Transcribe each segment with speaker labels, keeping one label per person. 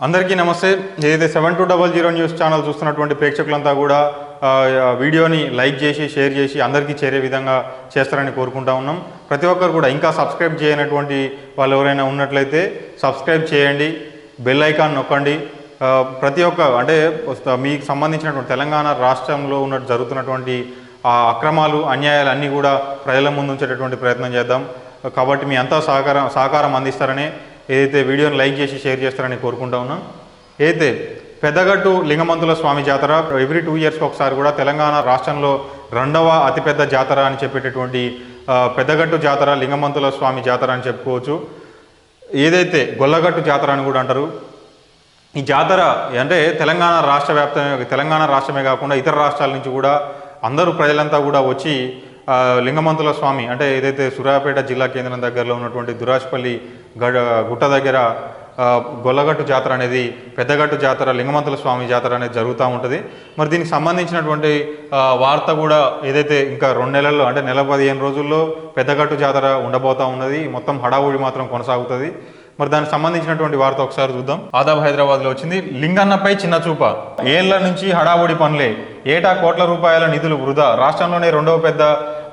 Speaker 1: అందరికీ నమస్తే. ఏదైతే seven two double zero news channel చూస్తున్నటువంటి ప్రేక్షకులంతా కూడా వీడియోని లైక్ చేసి షేర్ చేసి అందరికీ చేరే విధంగా చేస్తారని కోరుకుంటా ఉన్నాం. ప్రతి ఒక్కరు కూడా ఇంకా సబ్స్క్రైబ్ చేయనటువంటి వాళ్ళు ఎవరైనా ఉన్నట్లయితే సబ్స్క్రైబ్ చేయండి బెల్ ఐకాన్ నొక్కండి. ప్రతి ఒక్క అంటే మీకు సంబంధించినటువంటి తెలంగాణ రాష్ట్రంలో ఉన్న జరుగుతున్నటువంటి అక్రమాలు అన్యాయాలు అన్నీ కూడా ప్రజల ముందు ఉంచేటటువంటి ప్రయత్నం చేద్దాం. కాబట్టి మీ అంతా సహకారం సహకారం అందిస్తారని ఏదైతే వీడియోని లైక్ చేసి షేర్ చేస్తారని కోరుకుంటా ఉన్నాం. అయితే పెద్దగట్టు లింగమంతుల స్వామి జాతర ఎవ్రీ టూ ఇయర్స్కి ఒకసారి కూడా తెలంగాణ రాష్ట్రంలో రెండవ అతిపెద్ద జాతర అని చెప్పేటటువంటి పెద్దగట్టు జాతర లింగమంతుల స్వామి జాతర అని చెప్పుకోవచ్చు. ఏదైతే గొల్లగట్టు జాతర అని కూడా అంటారు. ఈ జాతర అంటే తెలంగాణ రాష్ట్ర వ్యాప్తంగా తెలంగాణ రాష్ట్రమే కాకుండా ఇతర రాష్ట్రాల నుంచి కూడా అందరూ ప్రజలంతా కూడా వచ్చి లింగమంతుల స్వామి అంటే ఏదైతే సూర్యాపేట జిల్లా కేంద్రం దగ్గరలో ఉన్నటువంటి దురాజ్పల్లి గడ గుట్ట దగ్గర గొల్లగట్టు జాతర అనేది పెద్దగట్టు జాతర లింగమంతుల స్వామి జాతర అనేది జరుగుతూ ఉంటుంది. మరి దీనికి సంబంధించినటువంటి వార్త కూడా ఏదైతే ఇంకా రెండు నెలల్లో అంటే నెల పదిహేను రోజుల్లో పెద్దగట్టు జాతర ఉండబోతూ ఉన్నది. మొత్తం హడావుడి మాత్రం కొనసాగుతుంది. మరి దానికి సంబంధించినటువంటి వార్త ఒకసారి చూద్దాం. ఆదాబ్ హైదరాబాద్లో వచ్చింది లింగన్నపై చిన్న చూప. ఏళ్ళ నుంచి హడావుడి పనులే. ఏటా కోట్ల రూపాయల నిధులు వృధా. రాష్ట్రంలోనే రెండవ పెద్ద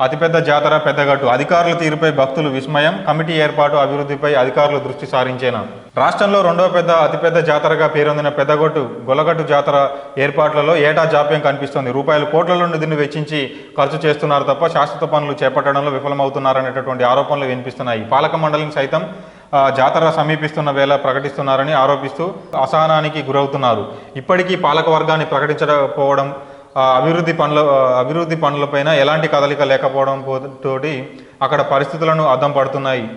Speaker 1: అతిపెద్ద జాతర పెద్దగట్టు. అధికారుల తీరుపై భక్తులు విస్మయం. కమిటీ ఏర్పాటు అభివృద్ధిపై అధికారులు దృష్టి సారించేనా? రాష్ట్రంలో రెండవ పెద్ద అతిపెద్ద జాతరగా పేరొందిన పెద్దగొట్టు గొలగట్టు జాతర ఏర్పాట్లలో ఏటా జాప్యం కనిపిస్తోంది. రూపాయలు కోట్ల దీన్ని వెచ్చించి ఖర్చు చేస్తున్నారు తప్ప శాశ్వత పనులు చేపట్టడంలో విఫలమవుతున్నారనేటటువంటి ఆరోపణలు వినిపిస్తున్నాయి. పాలక మండలిని సైతం జాతర సమీపిస్తున్న వేళ ప్రకటిస్తున్నారని ఆరోపిస్తూ అసహనానికి గురవుతున్నారు. ఇప్పటికీ పాలక వర్గాన్ని ప్రకటించకపోవడం అభివృద్ధి పనుల అభివృద్ధి పనులపైన ఎలాంటి కదలిక లేకపోవడం తోటి అక్కడ పరిస్థితులను అద్దం పడుతున్నాయి.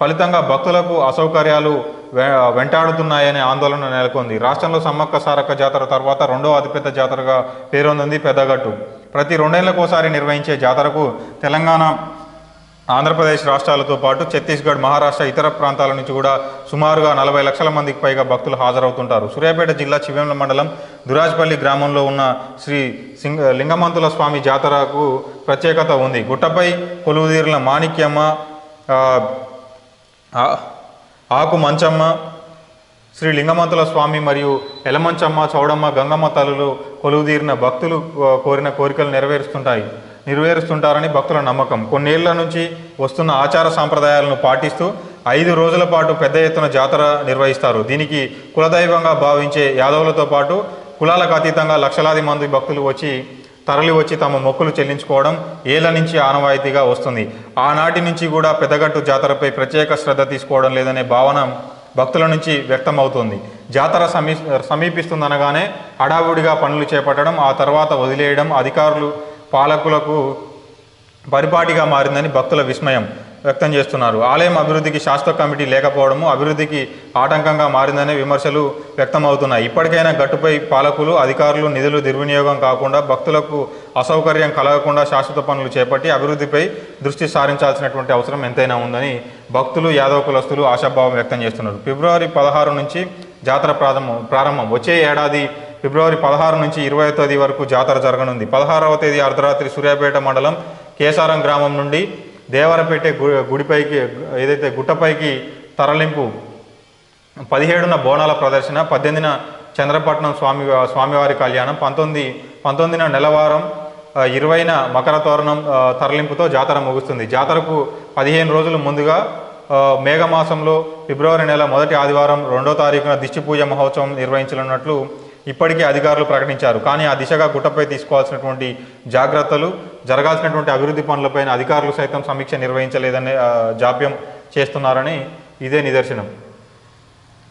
Speaker 1: ఫలితంగా భక్తులకు అసౌకర్యాలు వె- వెంటాడుతున్నాయనే ఆందోళన నెలకొంది. రాష్ట్రంలో సమ్మక్క సారక్క జాతర తర్వాత రెండో అతిపెద్ద జాతరగా పేరొందింది పెద్దగట్టు. ప్రతి రెండేళ్ళకోసారి నిర్వహించే జాతరకు తెలంగాణ ఆంధ్రప్రదేశ్ రాష్ట్రాలతో పాటు ఛత్తీస్గఢ్ మహారాష్ట్ర ఇతర ప్రాంతాల నుంచి కూడా సుమారుగా నలభై లక్షల మందికి పైగా భక్తులు హాజరవుతుంటారు. సూర్యాపేట జిల్లా చివెంల మండలం దురాజ్పల్లి గ్రామంలో ఉన్న శ్రీ సింగ లింగమంతుల స్వామి జాతరకు ప్రత్యేకత ఉంది. గుట్టపై కొలువుదీరిన మాణిక్యమ్మ ఆకు మంచమ్మ శ్రీ లింగమంతుల స్వామి మరియు ఎలమంచమ్మ చౌడమ్మ గంగమ్మ తల్లులు కొలువుదీరిన భక్తులు కోరిన కోరికలు నెరవేరుస్తుంటాయి. నెరవేరుస్తుంటారని భక్తుల నమ్మకం. కొన్నేళ్ళ నుంచి వస్తున్న ఆచార సాంప్రదాయాలను పాటిస్తూ ఐదు రోజుల పాటు పెద్ద ఎత్తున జాతర నిర్వహిస్తారు. దీనికి కులదైవంగా భావించే యాదవులతో పాటు కులాలకు అతీతంగా లక్షలాది మంది భక్తులు వచ్చి తరలి వచ్చి తమ మొక్కులు చెల్లించుకోవడం ఏళ్ళ నుంచి ఆనవాయితీగా వస్తుంది. ఆనాటి నుంచి కూడా పెద్దగట్టు జాతరపై ప్రత్యేక శ్రద్ధ తీసుకోవడం లేదనే భావన భక్తుల నుంచి వ్యక్తమవుతుంది. జాతర సమీ సమీపిస్తుందనగానే హడావుడిగా పనులు చేపట్టడం ఆ తర్వాత వదిలేయడం అధికారులు పాలకులకు పరిపాటిగా మారిందని భక్తుల విస్మయం వ్యక్తం చేస్తున్నారు. ఆలయం అభివృద్ధికి శాశ్వత కమిటీ లేకపోవడము అభివృద్ధికి ఆటంకంగా మారిందనే విమర్శలు వ్యక్తమవుతున్నాయి. ఇప్పటికైనా గట్టుపై పాలకులు అధికారులు నిధులు దుర్వినియోగం కాకుండా భక్తులకు అసౌకర్యం కలగకుండా శాశ్వత పనులు చేపట్టి అభివృద్ధిపై దృష్టి సారించాల్సినటువంటి అవసరం ఎంతైనా ఉందని భక్తులు యాదవ కులస్తులు ఆశాభావం వ్యక్తం చేస్తున్నారు. ఫిబ్రవరి పదహారు నుంచి జాతర ప్రారంభం ప్రారంభం. వచ్చే ఏడాది ఫిబ్రవరి పదహారు నుంచి ఇరవై తేదీ వరకు జాతర జరగనుంది. పదహారవ తేదీ అర్ధరాత్రి సూర్యాపేట మండలం కేసారం గ్రామం నుండి దేవరపేట గుడిపైకి ఏదైతే గుట్టపైకి తరలింపు పదిహేడున బోనాల ప్రదర్శన పద్దెనిమిదిన చంద్రపట్నం స్వామి స్వామివారి కళ్యాణం పంతొమ్మిది పంతొమ్మిదిన నెలవారం ఇరవైన మకర తోరణం తరలింపుతో జాతర ముగుస్తుంది. జాతరకు పదిహేను రోజులు ముందుగా మేఘమాసంలో ఫిబ్రవరి నెల మొదటి ఆదివారం రెండో తారీఖున దిష్టి పూజ మహోత్సవం నిర్వహించనున్నట్లు ఇప్పటికే అధికారులు ప్రకటించారు. కానీ ఆ దిశగా గుట్టపై తీసుకోవాల్సినటువంటి జాగ్రత్తలు జరగాల్సినటువంటి అభివృద్ధి పనులపైన అధికారులు సైతం సమీక్ష నిర్వహించలేదనే జాప్యం చేస్తున్నారని ఇదే నిదర్శనం.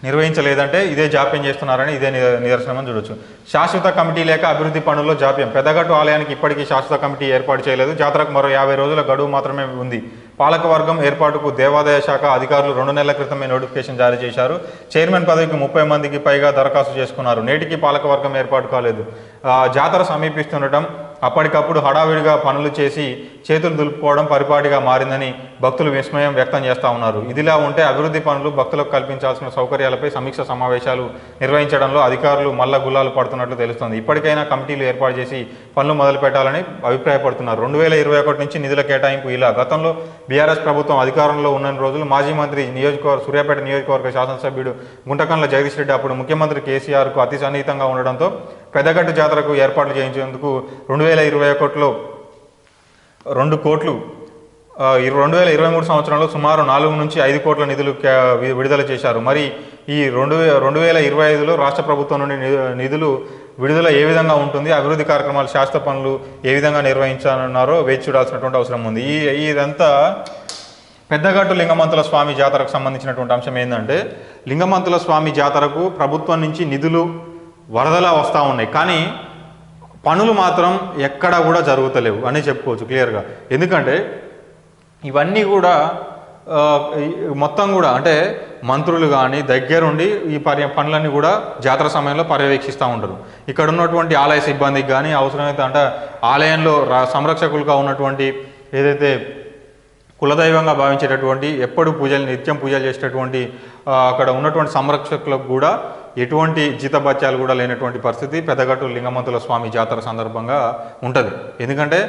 Speaker 1: నిర్వహించలేదంటే ఇదే జాప్యం చేస్తున్నారని ఇదే నిదర్శనం అని చూడొచ్చు. శాశ్వత కమిటీ లేక అభివృద్ధి పనుల్లో జాప్యం. పెద్దగట్టు ఆలయానికి ఇప్పటికీ శాశ్వత కమిటీ ఏర్పాటు చేయలేదు. జాతరకు మరో యాభై రోజుల గడువు మాత్రమే ఉంది. పాలకవర్గం ఏర్పాటుకు దేవాదాయ శాఖ అధికారులు రెండు నెలల క్రితమే నోటిఫికేషన్ జారీ చేశారు. చైర్మన్ పదవికి ముప్పై మందికి పైగా దరఖాస్తు చేసుకున్నారు. నేటికి పాలకవర్గం ఏర్పాటు కాలేదు. జాతర సమీపిస్తుండటం అప్పటికప్పుడు హడావిడిగా పనులు చేసి చేతులు దులుపుకోవడం పరిపాటిగా మారిందని భక్తులు విస్మయం వ్యక్తం చేస్తూ ఉన్నారు. ఇదిలా ఉంటే అభివృద్ధి పనులు భక్తులకు కల్పించాల్సిన సౌకర్యాలపై సమీక్ష సమావేశాలు నిర్వహించడంలో అధికారులు మల్ల గుల్లాలు పడుతున్నట్లు తెలుస్తోంది. ఇప్పటికైనా కమిటీలు ఏర్పాటు చేసి పనులు మొదలు పెట్టాలని అభిప్రాయపడుతున్నారు. రెండు వేల ఇరవై ఒకటి నుంచి నిధుల కేటాయింపు ఇలా గతంలో బీఆర్ఎస్ ప్రభుత్వం అధికారంలో ఉన్న రోజులు మాజీ మంత్రి నియోజకవర్గ సూర్యాపేట నియోజకవర్గ శాసనసభ్యుడు గుంటకండ్ల జగదీష్ రెడ్డి అప్పుడు ముఖ్యమంత్రి కేసీఆర్కు అతి సన్నిహితంగా ఉండడంతో పెద్దగట్టు జాతరకు ఏర్పాట్లు చేయించేందుకు రెండు వేల ఇరవై ఒకటిలో రెండు కోట్లు రెండు వేల ఇరవై మూడు సంవత్సరంలో సుమారు నాలుగు నుంచి ఐదు కోట్ల నిధులు విడుదల చేశారు. మరి ఈ రెండు రెండు వేల ఇరవై ఐదులో రాష్ట్ర ప్రభుత్వం నుండి నిధులు విడుదల ఏ విధంగా ఉంటుంది అభివృద్ధి కార్యక్రమాలు శాస్త్ర పనులు ఏ విధంగా నిర్వహించాలన్నారో వేచి చూడాల్సినటువంటి అవసరం ఉంది. ఈ ఇదంతా పెద్దగట్టు లింగమంతుల స్వామి జాతరకు సంబంధించినటువంటి అంశం ఏంటంటే లింగమంతుల స్వామి జాతరకు ప్రభుత్వం నుంచి నిధులు వరదలా వస్తూ ఉన్నాయి. కానీ పనులు మాత్రం ఎక్కడా కూడా జరుగుతలేవు అని చెప్పుకోవచ్చు క్లియర్గా. ఎందుకంటే ఇవన్నీ కూడా మొత్తం కూడా అంటే మంత్రులు కానీ దగ్గరుండి ఈ పర్య పనులన్నీ కూడా జాతర సమయంలో పర్యవేక్షిస్తూ ఉంటారు. ఇక్కడ ఉన్నటువంటి ఆలయ సిబ్బందికి కానీ అవసరమైతే అంటే ఆలయంలో సంరక్షకులుగా ఉన్నటువంటి ఏదైతే కులదైవంగా భావించేటటువంటి ఎప్పుడు పూజలు నిత్యం పూజలు చేసేటటువంటి అక్కడ ఉన్నటువంటి సంరక్షకులకు కూడా ఎటువంటి జీతభత్యాలు కూడా లేనటువంటి పరిస్థితి పెద్దగట్టు లింగమంతుల స్వామి జాతర సందర్భంగా ఉంటుంది. ఎందుకంటే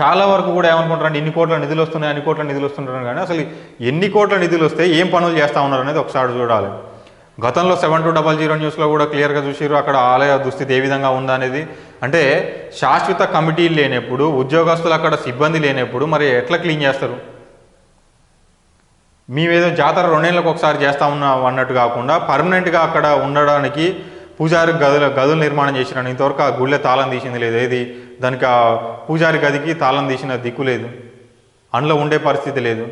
Speaker 1: చాలా వరకు కూడా ఏమనుకుంటారంటే ఇన్ని కోట్ల నిధులు వస్తున్నాయి అన్ని కోట్ల నిధులు వస్తుంటారు కానీ అసలు ఎన్ని కోట్ల నిధులు వస్తే ఏం పనులు చేస్తూ ఉన్నారు అనేది ఒకసారి చూడాలి. గతంలో సెవెన్ టూ డబల్ జీరో న్యూస్లో కూడా క్లియర్గా చూసిరు అక్కడ ఆలయ దుస్థితి ఏ విధంగా ఉందనేది అంటే శాశ్వత కమిటీలు లేనప్పుడు ఉద్యోగస్తులు అక్కడ సిబ్బంది లేనప్పుడు మరి ఎట్లా క్లీన్ చేస్తారు? మేమేదో జాతర రెండేళ్ళకి ఒకసారి చేస్తా ఉన్నాం అన్నట్టు కాకుండా పర్మనెంట్గా అక్కడ ఉండడానికి పూజారి గదుల గదులు నిర్మాణం చేసినాను. ఇంతవరకు ఆ గుళ్ళే తాళం తీసింది లేదు. ఏది? దానికి ఆ పూజారి గదికి తాళం తీసిన దిక్కు లేదు. అందులో ఉండే పరిస్థితి లేదు.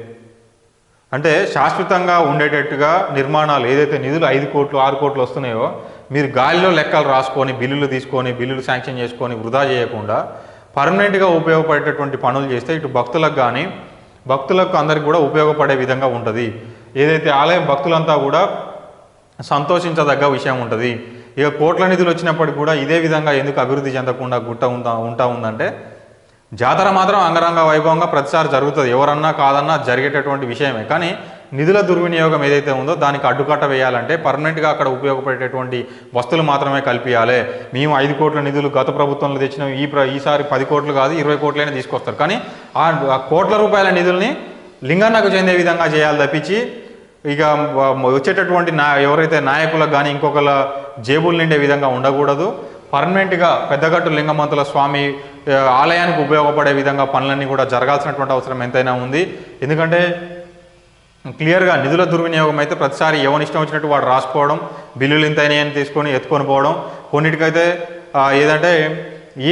Speaker 1: అంటే శాశ్వతంగా ఉండేటట్టుగా నిర్మాణాలు ఏదైతే నిధులు ఐదు కోట్లు ఆరు కోట్లు వస్తున్నాయో మీరు గాలిలో లెక్కలు రాసుకొని బిల్లులు తీసుకొని బిల్లులు శాంక్షన్ చేసుకొని వృధా చేయకుండా పర్మనెంట్గా ఉపయోగపడేటటువంటి పనులు చేస్తే ఇటు భక్తులకు కానీ భక్తులకు అందరికి కూడా ఉపయోగపడే విధంగా ఉంటుంది. ఏదైతే ఆలయం భక్తులంతా కూడా సంతోషించదగ్గ విషయం ఉంటుంది. ఇక కోట్ల నిధులు వచ్చినప్పటికి కూడా ఇదే విధంగా ఎందుకు అభివృద్ధి చెందకుండా గుట్ట ఉందా ఉంటా ఉందంటే జాతర మాత్రం అంగరంగ వైభవంగా ప్రతిసారి జరుగుతుంది. ఎవరన్నా కాదన్నా జరిగేటటువంటి విషయమే. కానీ నిధుల దుర్వినియోగం ఏదైతే ఉందో దానికి అడ్డుకట్ట వేయాలంటే పర్మనెంట్గా అక్కడ ఉపయోగపడేటటువంటి వస్తువులు మాత్రమే కల్పించాలి మేము ఐదు కోట్ల నిధులు గత ప్రభుత్వంలో తెచ్చిన ఈ ప్ర ఈసారి పది కోట్లు కాదు ఇరవై కోట్లైనా తీసుకొస్తారు. కానీ ఆ కోట్ల రూపాయల నిధుల్ని లింగన్నకు చెందే విధంగా చేయాలి తప్పించి ఇక వచ్చేటటువంటి నా ఎవరైతే నాయకులకు కానీ ఇంకొకళ్ళ జేబులు నిండే విధంగా ఉండకూడదు. పర్మనెంట్గా పెద్దగట్టు లింగమంతుల స్వామి ఆలయానికి ఉపయోగపడే విధంగా పనులన్నీ కూడా జరగాల్సినటువంటి అవసరం ఎంతైనా ఉంది. ఎందుకంటే క్లియర్గా నిధుల దుర్వినియోగం అయితే ప్రతిసారి ఎవరి ఇష్టం వచ్చినట్టు వాడు రాసుకోవడం బిల్లులు ఇంత అయినాయని తీసుకొని ఎత్తుకొని పోవడం. కొన్నిటికైతే ఏదంటే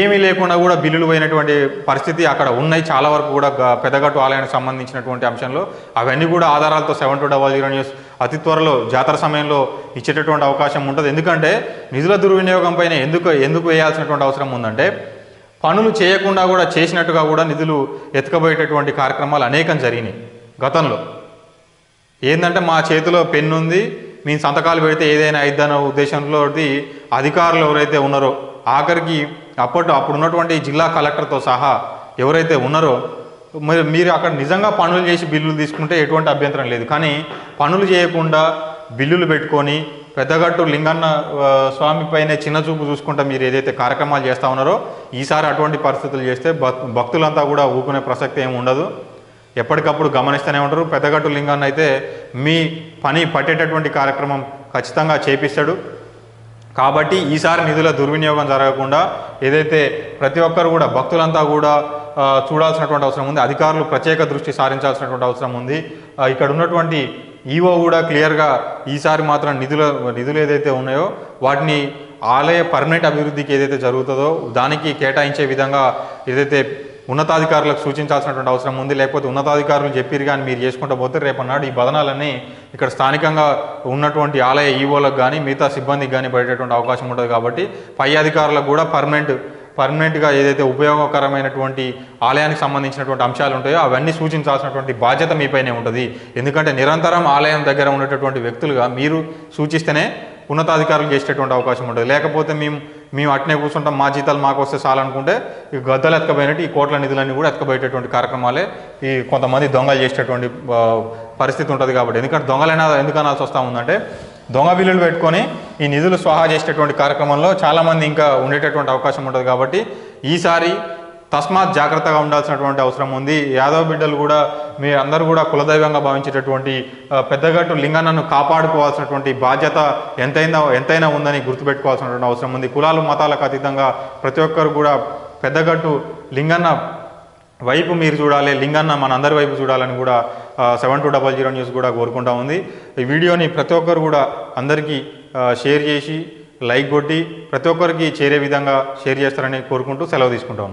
Speaker 1: ఏమీ లేకుండా కూడా బిల్లులు పోయినటువంటి పరిస్థితి అక్కడ ఉన్నాయి చాలా వరకు కూడా పెదగట్టు పెద్దగట్టు ఆలయానికి సంబంధించినటువంటి అంశంలో. అవన్నీ కూడా ఆధారాలతో seven two double zero news అతి త్వరలో జాతర సమయంలో ఇచ్చేటటువంటి అవకాశం ఉంటుంది. ఎందుకంటే నిధుల దుర్వినియోగం పైన ఎందుకు ఎందుకు వేయాల్సినటువంటి అవసరం ఉందంటే పనులు చేయకుండా కూడా చేసినట్టుగా కూడా నిధులు ఎత్తుకబోయేటటువంటి కార్యక్రమాలు అనేకం జరిగినాయి గతంలో. ఏంటంటే మా చేతిలో పెన్ను ఉంది మేము సంతకాలు పెడితే ఏదైనా అయిద్దన్న ఉద్దేశంలో అధికారులు ఎవరైతే ఉన్నారో ఆఖరికి అప్పట్లో అప్పుడు ఉన్నటువంటి జిల్లా కలెక్టర్తో సహా ఎవరైతే ఉన్నారో మరి మీరు అక్కడ నిజంగా పనులు చేసి బిల్లులు తీసుకుంటే ఎటువంటి అభ్యంతరం లేదు. కానీ పనులు చేయకుండా బిల్లులు పెట్టుకొని పెద్దగట్టు లింగన్న స్వామి పైన చిన్న చూపు చూసుకుంటా మీరు ఏదైతే కార్యక్రమాలు చేస్తూ ఉన్నారో ఈసారి అటువంటి పరిస్థితులు చేస్తే భక్- భక్తులంతా కూడా ఊకునే ప్రసక్తి ఏమి ఉండదు. ఎప్పటికప్పుడు గమనిస్తూనే ఉంటారు. పెద్దగట్టు లింగాన్ని అయితే మీ పని పట్టేటటువంటి కార్యక్రమం ఖచ్చితంగా చేపిస్తాడు. కాబట్టి ఈసారి నిధుల దుర్వినియోగం జరగకుండా ఏదైతే ప్రతి ఒక్కరు కూడా భక్తులంతా కూడా చూడాల్సినటువంటి అవసరం ఉంది. అధికారులు ప్రత్యేక దృష్టి సారించాల్సినటువంటి అవసరం ఉంది. ఇక్కడ ఉన్నటువంటి ఈవో కూడా క్లియర్గా ఈసారి మాత్రం నిధుల నిధులు ఏదైతే ఉన్నాయో వాటిని ఆలయ పర్మనెంట్ అభివృద్ధికి ఏదైతే జరుగుతుందో దానికి కేటాయించే విధంగా ఏదైతే ఉన్నతాధికారులకు సూచించాల్సినటువంటి అవసరం ఉంది. లేకపోతే ఉన్నతాధికారులు చెప్పిరు కానీ మీరు చేసుకుంటూ పోతే రేపన్నాడు ఈ బదనాలన్నీ ఇక్కడ స్థానికంగా ఉన్నటువంటి ఆలయ ఈవోలకు కానీ మిగతా సిబ్బందికి కానీ పడేటటువంటి అవకాశం ఉంటుంది కాబట్టి పై అధికారులకు కూడా పర్మనెంట్ పర్మనెంట్గా ఏదైతే ఉపయోగకరమైనటువంటి ఆలయానికి సంబంధించినటువంటి అంశాలు ఉంటాయో అవన్నీ సూచించాల్సినటువంటి బాధ్యత మీపైనే ఉంటుంది. ఎందుకంటే నిరంతరం ఆలయం దగ్గర ఉండేటటువంటి వ్యక్తులుగా మీరు సూచిస్తేనే ఉన్నతాధికారులు చేసేటటువంటి అవకాశం ఉంటుంది. లేకపోతే మేము మేము అట్నే కూర్చుంటాం మా జీతాలు మాకు వస్తే చాలనుకుంటే ఈ గద్దలు ఎత్తుకపోయినట్టు ఈ కోట్ల నిధులన్నీ కూడా ఎత్తుకపోయేటటువంటి కార్యక్రమాలే ఈ కొంతమంది దొంగలు చేసేటటువంటి పరిస్థితి ఉంటుంది కాబట్టి. ఎందుకంటే దొంగలైనా ఎందుకు అనాల్సి వస్తూ ఉందంటే దొంగ బిల్లులు పెట్టుకొని ఈ నిధులు స్వాహా చేసేటటువంటి కార్యక్రమంలో చాలామంది ఇంకా ఉండేటటువంటి అవకాశం ఉంటుంది కాబట్టి ఈసారి తస్మాత్ జాగ్రత్తగా ఉండాల్సినటువంటి అవసరం ఉంది. యాదవ బిడ్డలు కూడా మీ అందరూ కూడా కులదైవంగా భావించేటటువంటి పెద్దగట్టు లింగన్నను కాపాడుకోవాల్సినటువంటి బాధ్యత ఎంతైనా ఎంతైనా ఉందని గుర్తుపెట్టుకోవాల్సినటువంటి అవసరం ఉంది. కులాలు మతాలకు అతీతంగా ప్రతి ఒక్కరు కూడా పెద్దగట్టు లింగన్న వైపు మీరు చూడాలి లింగన్న మన అందరి వైపు చూడాలని కూడా seven two double zero news కూడా కోరుకుంటా ఉంది. ఈ వీడియోని ప్రతి ఒక్కరు కూడా అందరికీ షేర్ చేసి లైక్ కొట్టి ప్రతి ఒక్కరికి చేరే విధంగా షేర్ చేస్తారని కోరుకుంటూ సెలవు తీసుకుంటా ఉన్నాం.